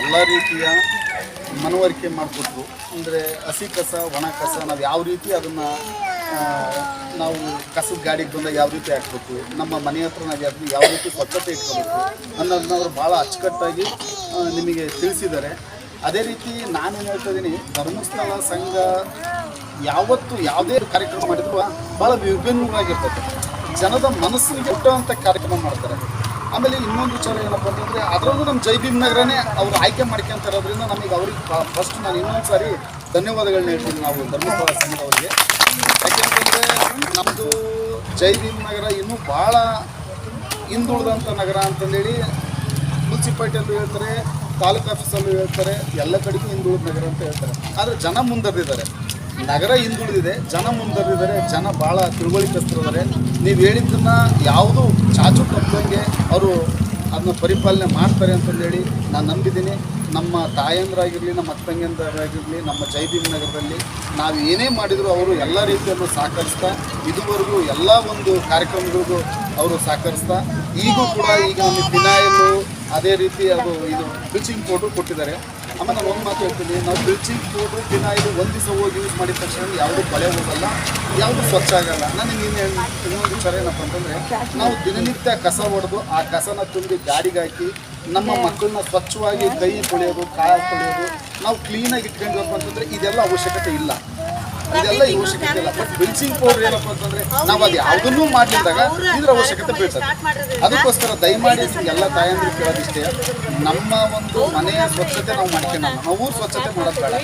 ಎಲ್ಲ ರೀತಿಯ ಮನವರಿಕೆ ಮಾಡಿಕೊಟ್ರು. ಅಂದರೆ ಹಸಿ ಕಸ, ಒಣ ಕಸ, ನಾವು ಯಾವ ರೀತಿ ಅದನ್ನು ನಾವು ಕಸದ ಗಾಡಿಗೆ ಬಂದಾಗ ಯಾವ ರೀತಿ ಹಾಕ್ಬೇಕು, ನಮ್ಮ ಮನೆ ಹತ್ರ ನಾವು ಯಾವ ಯಾವ ರೀತಿ ಸ್ವಚ್ಛತೆ ಇಟ್ಕೋಬೇಕು ಅನ್ನೋದನ್ನ ಅವರು ಭಾಳ ಅಚ್ಚುಕಟ್ಟಾಗಿ ನಿಮಗೆ ತಿಳಿಸಿದ್ದಾರೆ. ಅದೇ ರೀತಿ ನಾನೇನು ಹೇಳ್ತಾ ಇದ್ದೀನಿ ಧರ್ಮಸ್ಥಳ ಸಂಘ ಯಾವತ್ತು ಯಾವುದೇ ಕಾರ್ಯಕ್ರಮ ಮಾಡಿದ್ರು ಭಾಳ ವಿಭಿನ್ನವಾಗಿರ್ತದೆ. ಜನದ ಮನಸ್ಸಿಗೆ ಹುಟ್ಟುವಂಥ ಕಾರ್ಯಕ್ರಮ ಮಾಡ್ತಾರೆ. ಆಮೇಲೆ ಇನ್ನೊಂದು ವಿಚಾರ ಏನಪ್ಪ ಅಂತಂದರೆ, ಅದರಲ್ಲೂ ನಮ್ಮ ಜೈ ಭೀಮ್ ನಗರನೇ ಅವ್ರು ಆಯ್ಕೆ ಮಾಡ್ಕೊಂತಾರೋದ್ರಿಂದ ನಮಗೆ ಅವ್ರಿಗೆ ಫಸ್ಟ್ ನಾನು ಇನ್ನೊಂದು ಸಾರಿ ಧನ್ಯವಾದಗಳನ್ನ ಹೇಳ್ತೀನಿ ನಾವು ಧರ್ಮಸ್ಥಳ ಸಂಘದವರಿಗೆ. ಯಾಕೆಂತಂದರೆ ನಮ್ಮದು ಜೈ ಭೀಮ್ ನಗರ ಇನ್ನೂ ಭಾಳ ಹಿಂದುಳಿದಂಥ ನಗರ ಅಂತಂದೇಳಿ ಮುನ್ಸಿಪಾಲ್ಟಿಯಲ್ಲೂ ಹೇಳ್ತಾರೆ, ತಾಲೂಕು ಆಫೀಸಲ್ಲೂ ಹೇಳ್ತಾರೆ, ಎಲ್ಲ ಕಡೆಗೂ ಹಿಂದುಳಿದ ನಗರ ಅಂತ ಹೇಳ್ತಾರೆ. ಆದರೆ ಜನ ಮುಂದರಿದ್ದಾರೆ ನಗರ ಹಿಂದುಳಿದಿದೆ, ಜನ ಮುಂದರಿದ್ದಾರೆ ಜನ ಭಾಳ ತಿಳುವಳಿಕಸ್ತರಿದ್ದಾರೆ ನೀವು ಹೇಳಿದ್ದನ್ನ ಯಾವುದು ಚಾಚು ತಪ್ಪಂಗೆ ಅವರು ಅದನ್ನ ಪರಿಪಾಲನೆ ಮಾಡ್ತಾರೆ ಅಂತಂದೇಳಿ ನಾನು ನಂಬಿದ್ದೀನಿ. ನಮ್ಮ ತಾಯಂದ್ರಾಗಿರಲಿ, ನಮ್ಮ ಅಕ್ಕಂಗಿಯಂದ್ರಾಗಿರಲಿ ನಮ್ಮ ಜೈಭೀಮ್ ನಗರದಲ್ಲಿ ನಾವು ಏನೇ ಮಾಡಿದರೂ ಅವರು ಎಲ್ಲ ರೀತಿಯಲ್ಲೂ ಸಹಕರಿಸ್ತಾ, ಇದುವರೆಗೂ ಎಲ್ಲ ಒಂದು ಕಾರ್ಯಕ್ರಮಗಳಿಗೂ ಅವರು ಸಹಕರಿಸ್ತಾ, ಈಗೂ ಕೂಡ ಈಗ ನಮಗೆ ಪಿನಾಯಲು ಅದೇ ರೀತಿ ಅದು ಇದು ಬ್ಲೀಚಿಂಗ್ ಪೌಡ್ರು ಕೊಟ್ಟಿದ್ದಾರೆ. ಆಮೇಲೆ ನಾನು ಒಂದು ಮಾತು ಹೇಳ್ತೀನಿ. ನಾವು ಬ್ಲೀಚಿಂಗ್ ಪೌಡ್ರು ಫಿನಾಯಿಲು ಒಂದು ದಿವಸ ಹೋಗಿ ಯೂಸ್ ಮಾಡಿದ ತಕ್ಷಣ ಯಾವುದೂ ಬಳೆ ಹೋಗಲ್ಲ ಯಾವುದು ಸ್ವಚ್ಛ ಆಗಲ್ಲ. ನನಗೆ ಇನ್ನೇನು ಇನ್ನೊಂದು ವಿಚಾರ ಏನಪ್ಪ ಅಂತಂದರೆ ನಾವು ದಿನನಿತ್ಯ ಕಸ ಹೊಡೆದು ಆ ಕಸನ ತುಂಬಿ ಗಾಡಿಗೆ ಹಾಕಿ ನಮ್ಮ ಮಕ್ಕಳನ್ನ ಸ್ವಚ್ಛವಾಗಿ ಕೈ ತೊಳೆಯೋದು ಕಾಯಿ ತೊಳೆಯೋದು ನಾವು ಕ್ಲೀನಾಗಿ ಇಟ್ಕೊಳ್ಬೇಕು ಅಂತಂದರೆ ಇದೆಲ್ಲ ಅವಶ್ಯಕತೆ ಇಲ್ಲ. ಇದೆಲ್ಲ ಅವಶ್ಯಕತೆ ಇಲ್ಲ. ಬಟ್ ಬ್ಲೀಚಿಂಗ್ ಪೌಡರ್ ಏನಪ್ಪ ಅಂತಂದ್ರೆ ನಾವು ಅದು ಯಾವುದನ್ನೂ ಮಾಡಿದಾಗ ಇದ್ರ ಅವಶ್ಯಕತೆ ಬೀಳ್ತದೆ ಅದಕ್ಕೋಸ್ಕರ ದಯಮಾಡಿ ಎಲ್ಲ ತಾಯಂದ್ರು ಕೇಳೋದಿಷ್ಟೇ ನಮ್ಮ ಒಂದು ಮನೆಯ ಸ್ವಚ್ಛತೆ ನಾವು ಮಾಡ್ಕೊಳ್ಳೋಣ. ನಾವು ಊರು ಸ್ವಚ್ಛತೆ ಮಾಡೋದು ಬೇಡ.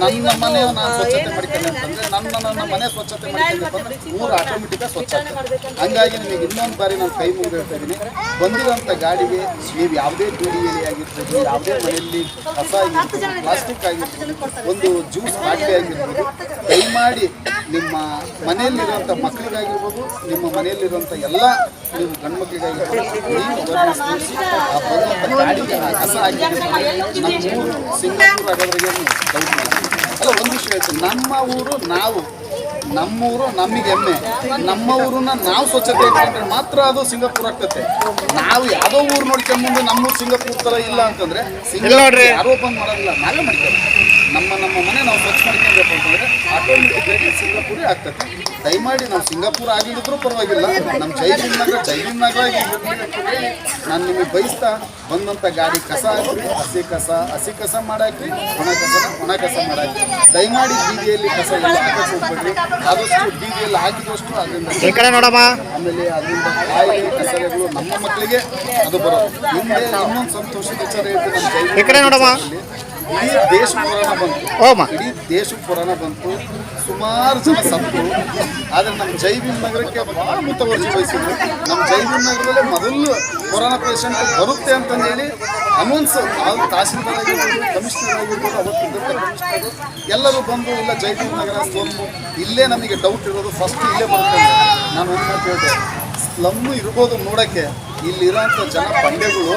ನನ್ನ ಮನೆ ನಾನು ಸ್ವಚ್ಛತೆ ಮಾಡ್ಕೊಂಡೆ ಅಂತಂದ್ರೆ ನನ್ನ ನನ್ನ ಮನೆ ಸ್ವಚ್ಛತೆ ಮಾಡ್ಕೊಂಡಪ್ಪ ಮೂರು ಊರು ಆಟೋಮೆಟಿಕ್ ಸ್ವಚ್ಛ ಆಗ್ತದೆ. ಹಂಗಾಗಿ ನಿಮಗೆ ಇನ್ನೊಂದು ಬಾರಿ ನಾನು ಕೈ ಮುಗಿದು ಹೇಳ್ತಾ ಇದ್ದೀನಿ. ಬಂದಿರೋಂಥ ಗಾಡಿಗೆ ನೀವು ಯಾವುದೇ ಬೀಡಿಯಲ್ಲಿ ಆಗಿರ್ಬೋದು, ಯಾವುದೇ ಮನೆಯಲ್ಲಿ ಕಸ ಆಗಿರ್ಬೋದು ಪ್ಲಾಸ್ಟಿಕ್ ಆಗಿರ್ಬೋದು, ಒಂದು ಜ್ಯೂಸ್ ಬಾಟ್ಲಿ ಆಗಿರ್ಬೋದು, ದಯಮಾಡಿ ನಿಮ್ಮ ಮನೆಯಲ್ಲಿರುವಂಥ ಮಕ್ಕಳಿಗಾಗಿರ್ಬೋದು, ನಿಮ್ಮ ಮನೆಯಲ್ಲಿರುವಂಥ ಎಲ್ಲ ನೀವು ಗಂಡು ಮಕ್ಕಳಿಗಾಗಿರ್ಬೋದು ನೀವು awareness ಆ ಬಂದಂಥ ಗಾಡಿಗೆ ಕಸ ಆಗಿರ್ಬೋದು ನಮ್ಮ ಸಿಂಗಾಪುರ ಅಲ್ಲ, ಒಂದು ವಿಷಯ ಹೇಳ್ತೀನಿ. ನಮ್ಮ ಊರು ನಾವು ನಮ್ಮೂರು ನಮಗೆ ಹೆಮ್ಮೆ. ನಮ್ಮ ಊರನ್ನ ನಾವು ಸ್ವಚ್ಛತೆ ಇಟ್ಕೊಂಡ್ರೆ ಮಾತ್ರ ಅದು ಸಿಂಗಾಪುರ್ ಆಗ್ತದೆ ನಾವು ಯಾವುದೋ ಊರು ನೋಡ್ಕೊಂಡ್ಬಂದು ನಮ್ಮೂರು ಸಿಂಗಾಪುರ್ ಥರ ಇಲ್ಲ ಅಂತಂದ್ರೆ ಸಿಂಗಾಪುರ್ ಯಾರೋ ಬಂದು ಮಾಡೋದಿಲ್ಲ ನಾವೇ ಮಾಡ್ತೇವೆ ನಮ್ಮ ನಮ್ಮ ಮನೆ ನಾವು ಸ್ವಚ್ಛ ಮಾಡ್ಕೊಬೇಕು ಅಂತಂದ್ರೆ ಆಟೋಮೆಟಿಕ್ ಸಿಂಗಾಪುರೇ ಆಗ್ತದೆ ದಯಮಾಡಿ ನಾವು ಸಿಂಗಾಪುರ ಆಗಿದ್ರು ಪರವಾಗಿಲ್ಲ. ನಮ್ಮ ಜೈಲಿನ ನಗರ ಜೈಲಿನ ನಗರ ನಾನು ನಿಮಗೆ ಬಯಸ್ತಾ ಬಂದಂಥ ಗಾಡಿ ಕಸ ಹಾಕ್ರಿ. ಹಸಿ ಕಸ ಹಸಿ ಕಸ ಮಾಡಾಕ್ರಿ. ಒಣ ಕಸ ಒಣ ಕಸ ಮಾಡಾಕ್ರಿ. ದಯಮಾಡಿ ಬೀದಿಯಲ್ಲಿ ಕಸ ಎಲ್ಲ ಆದಷ್ಟು ಬೀದಿಯಲ್ಲಿ ಹಾಕಿದಷ್ಟು ಅದರಿಂದ ಈ ಕಡೆ ನೋಡಮ್ಮ. ಆಮೇಲೆ ಅದರಿಂದ ಕಾಯಿಲೆ ಕಸಲೆಗಳು ನಮ್ಮ ಮಕ್ಕಳಿಗೆ ಅದು ಬರೋದು. ಹಿಂದೆ ಇನ್ನೊಂದು ಸಂತೋಷದ ವಿಚಾರ ಹೇಳ್ತೀನಿ ಈ ಕಡೆ ನೋಡಮ್ಮ. ಇಡೀ ದೇಶ ಪುರಾಣ ಬಂತು. ಓಮ. ಇಡೀ ದೇಶ ಪುರಾಣ ಬಂತು. ಸುಮಾರು ಜನ ಸತ್ತು ಆದರೆ ನಮ್ಮ ಜೈವಿನ್ ನಗರಕ್ಕೆ ಭಾಳ ಮುತುವರ್ಜಿ ವಹಿಸಿದ್ರು. ನಮ್ಮ ಜೈವಿನ್ ನಗರದಲ್ಲೇ ಮೊದಲು ಕೊರೋನಾ ಪೇಷಂಟ್ ಬರುತ್ತೆ ಹೇಳಿ ಅನೌನ್ಸ್ ಅದು ತಹಸೀಲ್ದಾರ್ ಆಗಿರ್ಬೋದು ಕಮಿಷನರ್ ಆಗಿರ್ಬೋದು ಕಮಿಷನರ್. ಎಲ್ಲರೂ ಬಂದು ಇಲ್ಲ ಜೈವಿನ್ ನಗರ ಸ್ಲಮ್ಮು ಇಲ್ಲೇ ನಮಗೆ ಡೌಟ್ ಇರೋದು ಫಸ್ಟ್ ಇಲ್ಲೇ ಬರುತ್ತೆ ನಾನು ಒಂದು ಮಾತು ಹೇಳಿದೆ ಸ್ಲಮ್ಮು ಇರ್ಬೋದು ನೋಡೋಕ್ಕೆ ಇಲ್ಲಿರೋಂಥ ಜನ ಬಂಡೆಗಳು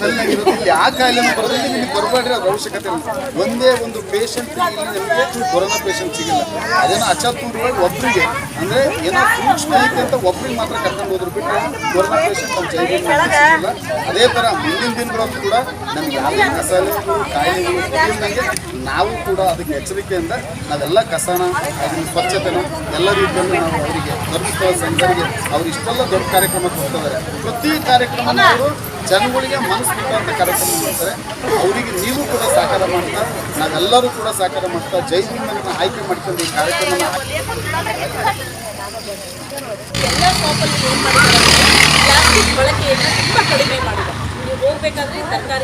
ಕಲ್ಲಿನಾಗಿರೋದು ಇಲ್ಲಿ ಆ ಕಾಯಿಲೆನೂ ಬರೋದಿಲ್ಲ ನಿಮಗೆ ಬರಬೇಡ್ರಿ, ಅದ್ರ ಅವಶ್ಯಕತೆ ಇಲ್ಲ. ಒಂದೇ ಒಂದು ಪೇಷಂಟ್ ಇಲ್ಲಿ ನಿಮಗೆ ಕೊರೋನಾ ಪೇಷಂಟ್ ಸಿಗಿಲ್ಲ. ಅದೇನೋ ಅಚಾತುರವಾಗಿ ಒಬ್ಬರಿಗೆ ಅಂದರೆ ಏನೋ ಸೂಕ್ಷ್ಮ ಐತೆ ಅಂತ ಒಬ್ರಿಗೆ ಮಾತ್ರ ಕರ್ಕೊಂಡು ಹೋದ್ರು ಬಿಟ್ಟರೆ ಕೊರೋನಾ ಪೇಷಂಟ್ ನಮ್ಮ ಅದೇ ಥರ ಮುಂದಿನ ದಿನಗಳಲ್ಲೂ ಕೂಡ ನಮ್ಗೆ ಯಾವುದೇ ಕಸಾಲೆಗಳು ಕಾಯಿಲೆಗಳು ಇಲ್ಲದಂಗೆ ನಾವು ಕೂಡ ಅದಕ್ಕೆ ಎಚ್ಚರಿಕೆಯಿಂದ ನಾವೆಲ್ಲ ಕಸನ, ಅದನ್ನ ಸ್ವಚ್ಛತೆನ ಎಲ್ಲ ರೀತಿಯಲ್ಲೂ ನಾವು ಅವರಿಗೆ ಧರ್ಮಸ್ಥಳ ಸಂಘರಿಗೆ ಅವರು ಇಷ್ಟೆಲ್ಲ ದೊಡ್ಡ ಕಾರ್ಯಕ್ರಮ ಕೊಡ್ತಿದ್ದಾರೆ ಪ್ರತಿ ಕಾರ್ಯಕ್ರಮ ಜನಗಳಿಗೆ ಮನಸ್ಸು ಅಂತ ಕಾರ್ಯಕ್ರಮ ಮಾಡ್ತಾರೆ. ಅವರಿಗೆ ನೀವು ಕೂಡ ಸಹಕಾರ ಮಾಡ್ತಾ, ನಾವೆಲ್ಲರೂ ಕೂಡ ಸಹಕಾರ ಮಾಡ್ತಾ, ಜೈ ಭೀಮನ್ನ ಆಯ್ಕೆ ಮಾಡ್ಕೊಂಡು ಈ ಕಾರ್ಯಕ್ರಮನ ಎಲ್ಲ ಶಾಪಲ್ಲಿ ಏನು ತುಂಬ ಕಡಿಮೆ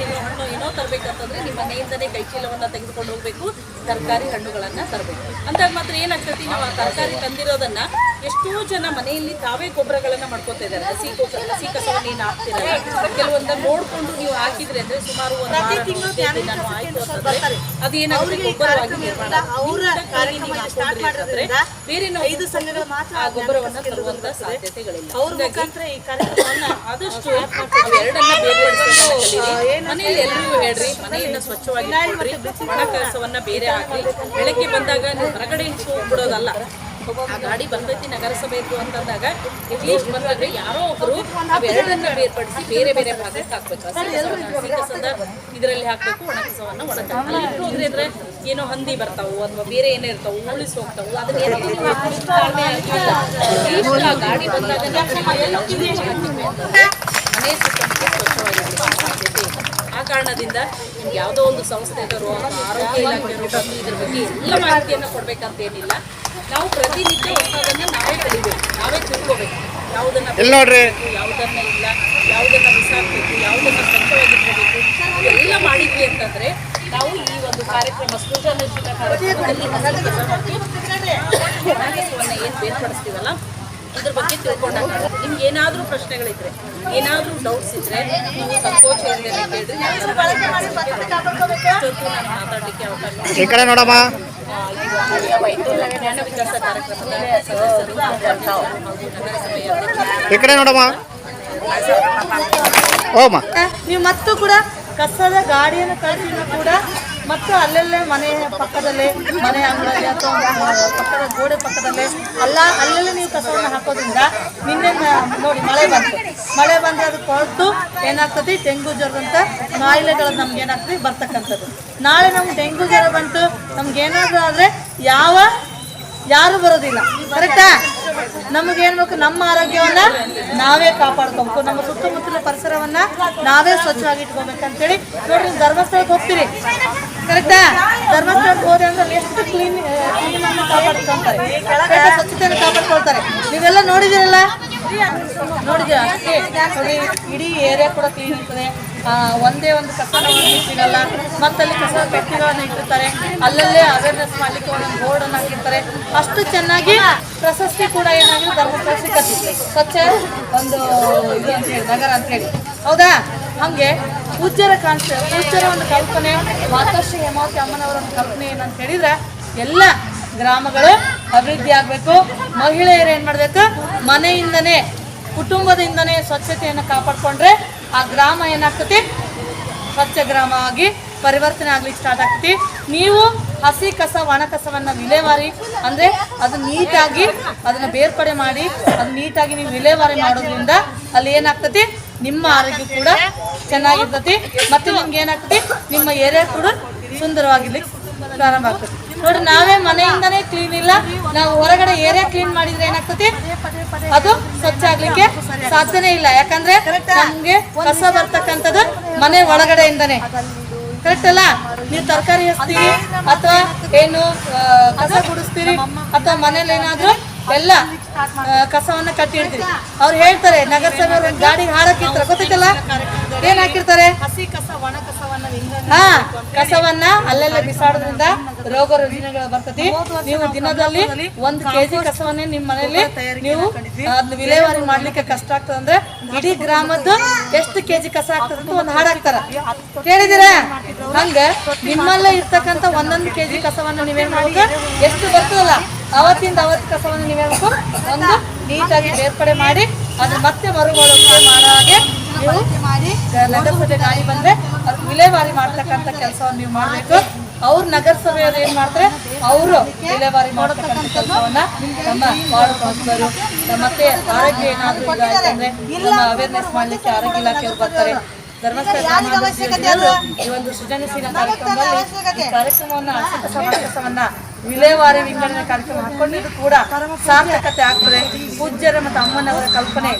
ನೀವು ಹಣ್ಣು ಏನೋ ತರಬೇಕಂತಂದ್ರೆ ನಿಮ್ಮ ಮನೆಯಿಂದನೇ ಕೈ ಚೀಲವನ್ನ ತೆಗೆದುಕೊಂಡು ಹೋಗಬೇಕು. ತರಕಾರಿ ಹಣ್ಣುಗಳನ್ನು ತರಬೇಕು. ಅಂತ ಮಾತ್ರ ಏನಾಗ್ತೈತಿ? ನಾವು ಆ ತರಕಾರಿ ತಂದಿರೋದನ್ನ ಎಷ್ಟೋ ಜನ ಮನೆಯಲ್ಲಿ ತಾವೇ ಗೊಬ್ಬರಗಳನ್ನ ಮಾಡ್ಕೋತಾ ಇದ್ದಾರೆ. ಹಸಿ ಗೊಬ್ಬರ ಹಸಿ ಕಸವನ್ನು ಏನು ಹಾಕ್ತಿದ್ದಾರೆ ಕೆಲವೊಂದು ನೋಡ್ಕೊಂಡು ನೀವು ಹಾಕಿದ್ರೆ ಅಂದ್ರೆ ಸುಮಾರು ಒಂದು ಅದು ಏನಾಗುತ್ತೆ ಗೊಬ್ಬರವಾಗಿ ನಿರ್ಮಾಣ ಬೇರೆ ಐದು ಸಂಘಗಳು ಮಾತ್ರ ಆ ಗೊಬ್ಬರವನ್ನ ತರುವಂತ ಸಾಧ್ಯತೆಗಳಿಲ್ಲ. ಆದಷ್ಟು ಎರಡನ್ನ ಕಲೀರಿ. ಮನೆಯಲ್ಲಿ ಎಲ್ರಿಗೂ ಹೇಳ್ರಿ ಮನೆಯನ್ನ ಸ್ವಚ್ಛವಾಗಿ. ಒಣ ಕಸವನ್ನ ಬೇರೆ ಹಾಕಿ ಬೆಳಗ್ಗೆ ಬಂದಾಗ ನೀವು ಹೊರಗಡೆ ಹೋಗ್ಬಿಡೋದಲ್ಲ ಆ ಗಾಡಿ ಬಂದೈತಿ ನಗರಸಭೆಯದ್ದು ಅಂತಂದಾಗ ಅಟ್ಲೀಸ್ಟ್ ಬಂದಾಗ ಯಾರೋ ಒಬ್ಬರು ಅವೆರಡನ್ನ ಬೇರ್ಪಡಿಸಿ ಬೇರೆ ಬೇರೆ ಭಾಗಕ್ಕೆ ಹಾಕ್ಬೇಕು. ಹಸಿ ಕಸದ ಇದರಲ್ಲಿ ಹಾಕ್ಬೇಕು ಒಣ ಕಸವನ್ನು ಒಣ ಅಲ್ಲಿ ಇದ್ರೆ ಏನೋ ಹಂದಿ ಬರ್ತಾವು ಅಥವಾ ಬೇರೆ ಏನೇ ಇರ್ತಾವು ಉಳಿಸಿ ಹೋಗ್ತಾವು ಅದನ್ನ ಗಾಡಿ ಬಂದಾಗ ಮನೆ ಸುತ್ತಮುತ್ತ. ಆ ಕಾರಣದಿಂದ ನಿಮ್ಗೆ ಯಾವುದೋ ಒಂದು ಸಂಸ್ಥೆ ಇದ್ದರೂ ಆರೋಗ್ಯ ಇಲಾಖೆಯವರು ಬಂದು ಇದ್ರ ಬಗ್ಗೆ ಎಲ್ಲ ಮಾಹಿತಿಯನ್ನು ಕೊಡಬೇಕಂತ ಏನಿಲ್ಲ ನಾವು ಪ್ರತಿನಿತ್ಯ ಹೊಸದನ್ನು ನಾವೇ ಕಲಿಬೇಕು ನಾವೇ ತಿಳ್ಕೋಬೇಕು. ಯಾವುದನ್ನ ಇಲ್ಲ ಯಾವುದನ್ನ ಇಲ್ಲ ಯಾವುದನ್ನ ಬಿಸಾಕಬೇಕು ಯಾವುದನ್ನ ಸ್ವಚ್ಛವಾಗಿಟ್ಕೋಬೇಕು ಎಲ್ಲ ಮಾಡಿದ್ವಿ ಅಂತಂದ್ರೆ ನಾವು ಈ ಒಂದು ಕಾರ್ಯಕ್ರಮ ಸೃಜನಶೀಲ ಕಾರ್ಯಕ್ರಮದಲ್ಲಿ ಏನು ಬೇರ್ಪಡಿಸ್ತೀವಲ್ಲ ಇದ್ರ ಬಗ್ಗೆ ತಿಳ್ಕೊಂಡಾಗ ನಿಮ್ಗೆ ಏನಾದರೂ ಪ್ರಶ್ನೆಗಳಿದ್ರೆ ಏನಾದರೂ ಡೌಟ್ಸ್ ಇದ್ರೆ ನೀವು ಸಂಕೋಚ ನಾನು ಮಾತಾಡಲಿಕ್ಕೆ ಅವಕಾಶ ನೋಡಮ್ಮ. ಜ್ಞಾನ ವಿಕಾಸ ಕಾರ್ಯಕ್ರಮದ ಸದಸ್ಯರು ಹಾಗೂ ನಗರಸಭೆಯ ಅಧ್ಯಕ್ಷರು. ಈ ಕಡೆ ನೋಡಮ್ಮ. ಓಮ್ಮ ನೀವು ಮತ್ತು ಕೂಡ ಕಸದ ಗಾಡಿಯನ್ನು ಕಳಿಸಿದ್ರು ಕೂಡ ಮತ್ತು ಅಲ್ಲಲ್ಲೇ ಮನೆ ಪಕ್ಕದಲ್ಲೇ ಮನೆ ಅಂಗಡಿ ಅಥವಾ ಪಕ್ಕದ ಗೋಡೆ ಪಕ್ಕದಲ್ಲೇ ಅಲ್ಲ, ಅಲ್ಲಲ್ಲೇ ನೀವು ಕಸವನ್ನು ಹಾಕೋದ್ರಿಂದ ನಿನ್ನೆ ನೋಡಿ ಮಳೆ ಬಂತು. ಮಳೆ ಬಂದರೆ ಅದು ಕೊರತು, ಏನಾಗ್ತದೆ? ಡೆಂಗು ಜ್ವರದಂಥ ಕಾಯಿಲೆಗಳು ನಮ್ಗೆ ಏನಾಗ್ತದೆ? ಬರ್ತಕ್ಕಂಥದ್ದು. ನಾಳೆ ನಮ್ಗೆ ಡೆಂಗು ಜ್ವರ ಬಂತು, ನಮ್ಗೆ ಏನಾದರೂ ಆದರೆ ಯಾವ, ಯಾರು ಬರೋದಿಲ್ಲ. ಕರೆಕ್ಟಾ? ನಮಗೆ ಏನ್ ಬೇಕು? ನಮ್ಮ ಆರೋಗ್ಯವನ್ನ ನಾವೇ ಕಾಪಾಡ್ಕೋಬೇಕು. ನಮ್ಮ ಸುತ್ತಮುತ್ತಲ ಪರಿಸರವನ್ನ ನಾವೇ ಸ್ವಚ್ಛವಾಗಿ ಇಟ್ಕೋಬೇಕಂತೇಳಿ. ನೋಡ್ರಿ, ಧರ್ಮಸ್ಥಳಕ್ಕೆ ಹೋಗ್ತೀರಿ. ಕರೆಕ್ಟಾ? ಧರ್ಮಸ್ಥಳಕ್ಕೆ ಹೋದ್ರೆ ಅಂದ್ರೆ ಎಷ್ಟು ಕ್ಲೀನ್ ಕ್ಲೀನ್ ಅನ್ನು ಕಾಪಾಡ್ಕೊಂತಾರೆ? ಸ್ವಚ್ಛತೆಯನ್ನು ಕಾಪಾಡ್ಕೊಳ್ತಾರೆ. ನೀವೆಲ್ಲ ನೋಡಿದಿರಲ್ಲ ನೋಡಿದ್ದೀರಾ? ಅಷ್ಟೇ. ಇಡೀ ಏರಿಯಾ ಕೂಡ ಕ್ಲೀನ್ ಇರ್ತದೆ ಒಂದೇ ಒಂದು ಕಸನ ಸಿಗಲ್ಲ ಮತ್ತಲ್ಲಿ ಕಸ ಪೆಟ್ಟಿಗಳನ್ನು ಇಟ್ಟಿರ್ತಾರೆ. ಅಲ್ಲಲ್ಲೇ ಅವೇರ್ನೆಸ್ ಮಾಡ್ಲಿಕ್ಕೆ ಒಂದೊಂದು ಬೋರ್ಡ್ ಅನ್ನು ಹಾಕಿರ್ತಾರೆ. ಅಷ್ಟು ಚೆನ್ನಾಗಿ ಪ್ರಶಸ್ತಿ ಕೂಡ ಏನಾಗಿದೆ ಧರ್ಮಸ್ಥಳ ಸಿಕ್ಕತ್ತೆ. ಸ್ವಚ್ಛ ಒಂದು ಇದು ಅಂತ ಹೇಳಿ, ನಗರ ಅಂತ ಹೇಳಿ. ಹೌದಾ? ಹಂಗೆ? ಪೂಜ್ಯರ ಕಾನ್ಸ ಪೂಜ್ಯರ ಒಂದು ಕಲ್ಪನೆ, ಮಾತಾಶ್ರೀ ಹೇಮಾವತಿ ಅಮ್ಮನವರ ಒಂದು ಕಲ್ಪನೆ ಏನಂತ ಹೇಳಿದ್ರೆ, ಎಲ್ಲ ಗ್ರಾಮಗಳು ಅಭಿವೃದ್ಧಿ ಆಗಬೇಕು. ಮಹಿಳೆಯರು ಏನು ಮಾಡಬೇಕು? ಮನೆಯಿಂದನೇ, ಕುಟುಂಬದಿಂದನೇ ಸ್ವಚ್ಛತೆಯನ್ನು ಕಾಪಾಡಿಕೊಂಡ್ರೆ ಆ ಗ್ರಾಮ ಏನಾಗ್ತತಿ? ಸ್ವಚ್ಛ ಗ್ರಾಮ ಆಗಿ ಪರಿವರ್ತನೆ ಆಗ್ಲಿಕ್ಕೆ ಸ್ಟಾರ್ಟ್ ಆಗ್ತಿ ನೀವು ಹಸಿ ಕಸ, ಒಣ ಕಸವನ್ನು ವಿಲೇವಾರಿ ಅಂದ್ರೆ ಅದು ನೀಟಾಗಿ ಅದನ್ನ ಬೇರ್ಪಡೆ ಮಾಡಿ, ಅದು ನೀಟಾಗಿ ನೀವು ವಿಲೇವಾರಿ ಮಾಡೋದ್ರಿಂದ ಅಲ್ಲಿ ಏನಾಗ್ತತಿ? ನಿಮ್ಮ ಆರೋಗ್ಯ ಕೂಡ ಚೆನ್ನಾಗಿರ್ತತಿ ಮತ್ತೆ ನಿಮ್ಗೆ ಏನಾಗ್ತತಿ? ನಿಮ್ಮ ಏರಿಯಾ ಕೂಡ ಸುಂದರವಾಗಿರ್ಲಿಕ್ಕೆ ಪ್ರಾರಂಭ ಆಗ್ತದೆ ನೋಡಿ ನಾವೇ ಮನೆಯಿಂದನೇ ಕ್ಲೀನ್ ಇಲ್ಲ. ನಾವು ಹೊರಗಡೆ ಏರಿಯಾ ಕ್ಲೀನ್ ಮಾಡಿದ್ರೆ ಏನಾಗ್ತತಿ? ಅದು ಸ್ವಚ್ಛ ಆಗ್ಲಿಕ್ಕೆ ಸಾಧ್ಯನೇ ಇಲ್ಲ. ಯಾಕಂದ್ರೆ ನಮ್ಗೆ ಕಸ ಬರ್ತಕ್ಕಂಥದ್ದು ಮನೆ ಒಳಗಡೆಯಿಂದನೇ. ಕರೆಕ್ಟ್ ಅಲ್ಲ? ನೀವು ತರಕಾರಿ ಹಚ್ತೀರಿ ಅಥವಾ ಏನು ಕಸ ಗುಡಿಸ್ತೀರಿ ಅಥವಾ ಮನೇಲಿ ಏನಾದ್ರು ಎಲ್ಲ ಕಸವನ್ನ ಕಟ್ಟಿ ಇಡ್ತೀವಿ. ಅವ್ರು ಹೇಳ್ತಾರೆ ನಗರಸಭೆ ಒಂದು ಗಾಡಿ ಹಾಡಕ್ಕಿರ್ತಾರೆ. ಗೊತ್ತೈತಲ್ಲ ಏನ್ ಹಾಕಿರ್ತಾರೆ? ಹಾ, ಕಸವನ್ನ ಅಲ್ಲೆಲ್ಲ ಬಿಸಾಡೋದ್ರಿಂದ ರೋಗ ರುಜಿನಗಳು ಬರ್ತತಿ. ನೀವು ದಿನದಲ್ಲಿ ಒಂದು ಕೆಜಿ ಕಸವನ್ನೇ ನಿಮ್ಮ ಮನೆಯಲ್ಲಿ ನೀವು ಅದನ್ನ ವಿಲೇವಾರಿ ಮಾಡ್ಲಿಕ್ಕೆ ಕಷ್ಟ ಆಗ್ತದೆ ಅಂದ್ರೆ ಇಡೀ ಗ್ರಾಮದ್ದು ಎಷ್ಟು ಕೆಜಿ ಕಸ ಆಗ್ತದೆ ಒಂದು ಹಾಡು ಹಾಕ್ತಾರ ಕೇಳಿದಿರಾ ಹಂಗ ನಿಮ್ಮಲ್ಲೇ ಇರ್ತಕ್ಕಂತ ಒಂದೊಂದು ಕೆಜಿ ಕಸವನ್ನ ನೀವೇನ್ ಮಾಡಿದ್ರೆ ಎಷ್ಟು ಬರ್ತದಲ್ಲ? ಅವತ್ತಿಂದ ಅವತ್ತು ಕಸವನ್ನು ನೀವೇನ್ ಮಾಡ್ಬೇಕು ಒಂದು ನೀಟಾಗಿ ಬೇರ್ಪಡೆ ಮಾಡಿ ಅದನ್ನ ಮತ್ತೆ ಮರುಬಳಕೆ ಮಾಡೋ ಹಾಗೆ ನೀವು ನಗರಸಭೆ ಗಾಡಿ ಬಂದ್ರೆ ಅದು ವಿಲೇವಾರಿ ಮಾಡ್ತಕ್ಕಂಥ ಕೆಲಸವನ್ನು ನೀವು ಮಾಡಬೇಕು. ಅವ್ರು ನಗರಸಭೆಯವ್ರು ಏನ್ ಮಾಡ್ತಾರೆ? ಅವರು ವಿಲೇವಾರಿ ಮಾಡತಕ್ಕಂಥ ಕೆಲಸವನ್ನ ನಮ್ಮ ಕೌನ್ಸಿಲರು ಮತ್ತೆ ಆರೋಗ್ಯ ಏನಾದ್ರೂ ಇಲ್ಲ ಆಯ್ತಂದ್ರೆ ನಮ್ಮ ಅವೇರ್ನೆಸ್ ಮಾಡ್ಲಿಕ್ಕೆ ಆರೋಗ್ಯ ಇಲಾಖೆಯವರು ಬರ್ತಾರೆ. ಧರ್ಮಸ್ಥಳ ಈ ಒಂದು ಸೃಜನಶೀಲ ಕಾರ್ಯಕ್ರಮದಲ್ಲಿ ಕಾರ್ಯಕ್ರಮವನ್ನು ಸಮಾವೇಶವನ್ನ ವಿಲೇವಾರಿ ವಿಂಗಡಣೆ ಕಾರ್ಯಕ್ರಮ ಹಾಕೊಂಡಿದ್ದು ಕೂಡ ಸಾರ್ಥಕತೆ ಆಗ್ತದೆ. ಪೂಜ್ಯರ ಮತ್ತು ಅಮ್ಮನವರ ಕಲ್ಪನೆ.